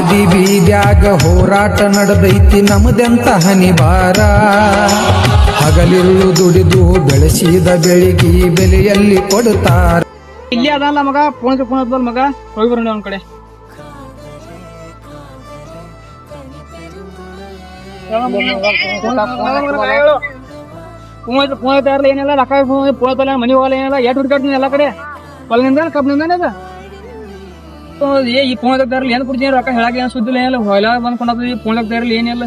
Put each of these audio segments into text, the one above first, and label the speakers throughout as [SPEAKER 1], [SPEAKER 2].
[SPEAKER 1] ಹಾದಿ ಬೀದ್ಯಾಗ ಹೋರಾಟ ನಡೆದೈತಿ ನಮ್ದೆಂತ ಹನಿ ಬಾರ ಹಗಲಿರುಳು ದುಡಿದು ಬೆಳೆಸಿದ ಬೆಳಿಗ್ಗೆ ಬೆಲೆಯಲ್ಲಿ ಕೊಡುತ್ತಾರೆ.
[SPEAKER 2] ಇಲ್ಲಿ ಅದಲ್ಲ ಮಗ ಫೋನ್ ಫೋನ್ ಮಗ, ಹೋಗಿ ಬರೋಣ ಒಂದ್ ಕಡೆ. ಫೋನ್ ಇರಲ್ಲ ಏನಿಲ್ಲ, ರೊಕ್ಕ ತಲ್ಲ ಮನಿ ಹೋಗಲ್ಲ ಏನಿಲ್ಲ ಎಷ್ಟು ಹುಡುಕಾಡ್ತೀನಿ ಎಲ್ಲ ಕಡೆ. ಹೊಲನಿಂದ ಕಬ್ನಿಂದ ಅದ? ಏ ಈ ಫೋನ್ ಇರಲಿ ಏನ್ ಕೊಡ್ತೀನಿ ರೊಕ್ಕ? ಹೇಳಕ್ ಏನ್ ಸುದ್ದಿಲ್ಲ ಏನಿಲ್ಲ ಹೊಲ ಬಂದ್ ಈ ಫೋನ್ ಇರಲಿ ಏನಿಲ್ಲ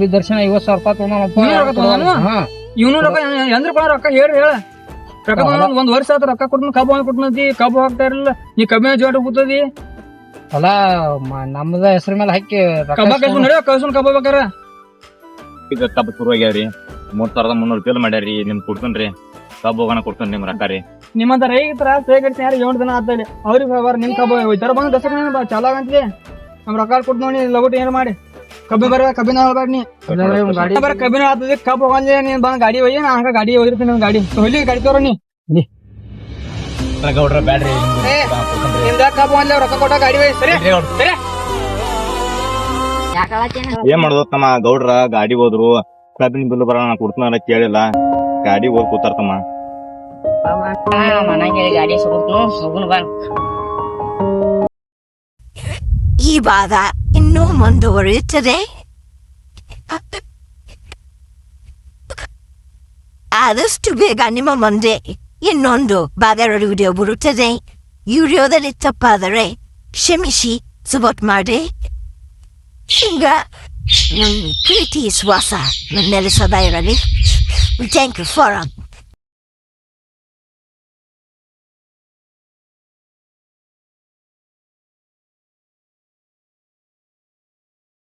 [SPEAKER 3] ಬಿ ದರ್ಶನ ಐವತ್ತು ಸಾವಿರ ರೂಪಾಯಿ
[SPEAKER 2] ನೀನು ರೊಕ್ಕ ತಗೊಂಡಾನು? ಇವನು ರೊಕ್ಕ ಎಂದ್ರ ಕೊಡ ರೊಕ್ಕ ಹೇಳಿ ಹೇಳ. ರೊಕ್ಕ ತಗೊಂಡ್ ಒಂದ್ ವರ್ಷ ಆತ ರೊಕ್ಕ ಕೊಡ್ತೀನಿ ಕಬ್ಬು ಹಂಗ್ ಕೊಡ್ತೀನಿ ಕಬ್ಬು ಹಾಕ್ತಾ ಇರಲಿಲ್ಲ. ನೀ ಕಬ್ಬಿನ ಜೋಡ ಕೂತದಿ?
[SPEAKER 3] ಹೊಲ ನಮ್ದ ಹೆಸರು ಮೇಲೆ ಹಾಕಿ ರೊಕ್ಕ
[SPEAKER 2] ಕಬ್ಬ ಕಳ್ಸು ನಡೆಯೋ ಕಳ್ಸು ಕಬ್ಬ ಬೇಕಾರ?
[SPEAKER 4] ಈಗ ಕಬ್ಬು ಶುರು ಆಗ್ಯಾವ್ರಿ. ಮೂರ್ ಸಾವಿರದ ಮುನ್ನೂರು ರೂಪಾಯಿ ಮಾಡ್ಯಾರಿ ನಿಮ್ ಕೊಡ್ತೇನ್ರಿ. ಕಬ್ಬು ಹೋಗೋಣ ಕೊಡ್ತೇನೆ ನಿಮ್ ರೊಕ್ಕ ರೀ.
[SPEAKER 2] ನಿಮ್ಮಂತ ರೈತರ ಸೇಗಡ್ತೀನಿ ಯಾರು ಏಳು ದಿನ ಆತಲ್ಲಿ ಅವ್ರಿಗೆ ವ್ಯವಹಾರ ನಿಮ್ ಕಬ್ಬು ಇತರ ಬಂದ್ ದಸರಾ ಚಾಲಾಗ ಅಂತಿದೆ ನಮ್ ರೊಕ್ಕ ಕೊಟ್ಟು ನೋಡಿ ಲಗೋಟಿ ಏನ್ ಮಾಡಿ? ಕಬ್ಬಿ ಬರ ಕಬ್ಬಿನ ಹೋಗ್ಬೇಡ ನೀ.
[SPEAKER 3] ಗಾಡಿ
[SPEAKER 2] ಬರ ಕಬ್ಬಿನ ಆಗ್ತದೆ ಕಬ್ಬು ಹೋಗಲಿ ನೀನ್ ಬಂದ್ ಗಾಡಿ ಹೋಗಿ ನಾ ಹಂಗ ಗಾಡಿ ಹೋಗಿರ್ತೀನಿ ನಮ್ ಗಾಡಿ. ಹೊಲಿ ಗಾಡಿ ತೋರ ನೀ.
[SPEAKER 4] ಗೌಡ್ರ ಬ್ಯಾಡ್ರಿ
[SPEAKER 2] ನಿಮ್ದ. ಕಬ್ಬು ಹೋಗಂದ್ರೆ ರೊಕ್ಕ ಕೊಟ್ಟ ಗಾಡಿ ಒಯ್ಯ ಸರಿ? ಸರಿ?
[SPEAKER 4] ಏನ್ ಮಾಡೋದು ತಮ್ಮ ಗೌಡ್ರ ಗಾಡಿ ಹೋದ್ರು ಕಬ್ಬಿನ ಬಿಲ್ ಬರೋಣ ಕೊಡ್ತಾನ ಕೇಳಿಲ್ಲ. ಗಾಡಿ ಹೋಗಿ ಕೂತಾರ ತಮ್ಮ.
[SPEAKER 5] ಗಾಡಿ ಸಿಗುತ್ತನು ಹೋಗುನು ಬಾ
[SPEAKER 6] ಈ ವಾದ ಇನ್ನೂ ಮುಂದುವರಿಯುತ್ತದೆ ಆದಷ್ಟು ಬೇಗ ನಿಮ್ಮ ಮುಂದೆ ಇನ್ನೊಂದು ಬಾದರ ವಿಡಿಯೋ ಬರುತ್ತದೆ ವಿಡಿಯೋದಲ್ಲಿ ತಪ್ಪಾದರೆ ಕ್ಷಮಿಸಿ ಸಪೋರ್ಟ್ ಮಾಡಿ ಈಗ ಪ್ರೀತಿ ಶ್ವಾಸ ನನ್ನಲ್ಲಿ ಸದಾ ಇರಲಿ ಥ್ಯಾಂಕ್ ಯು ಫಾರ್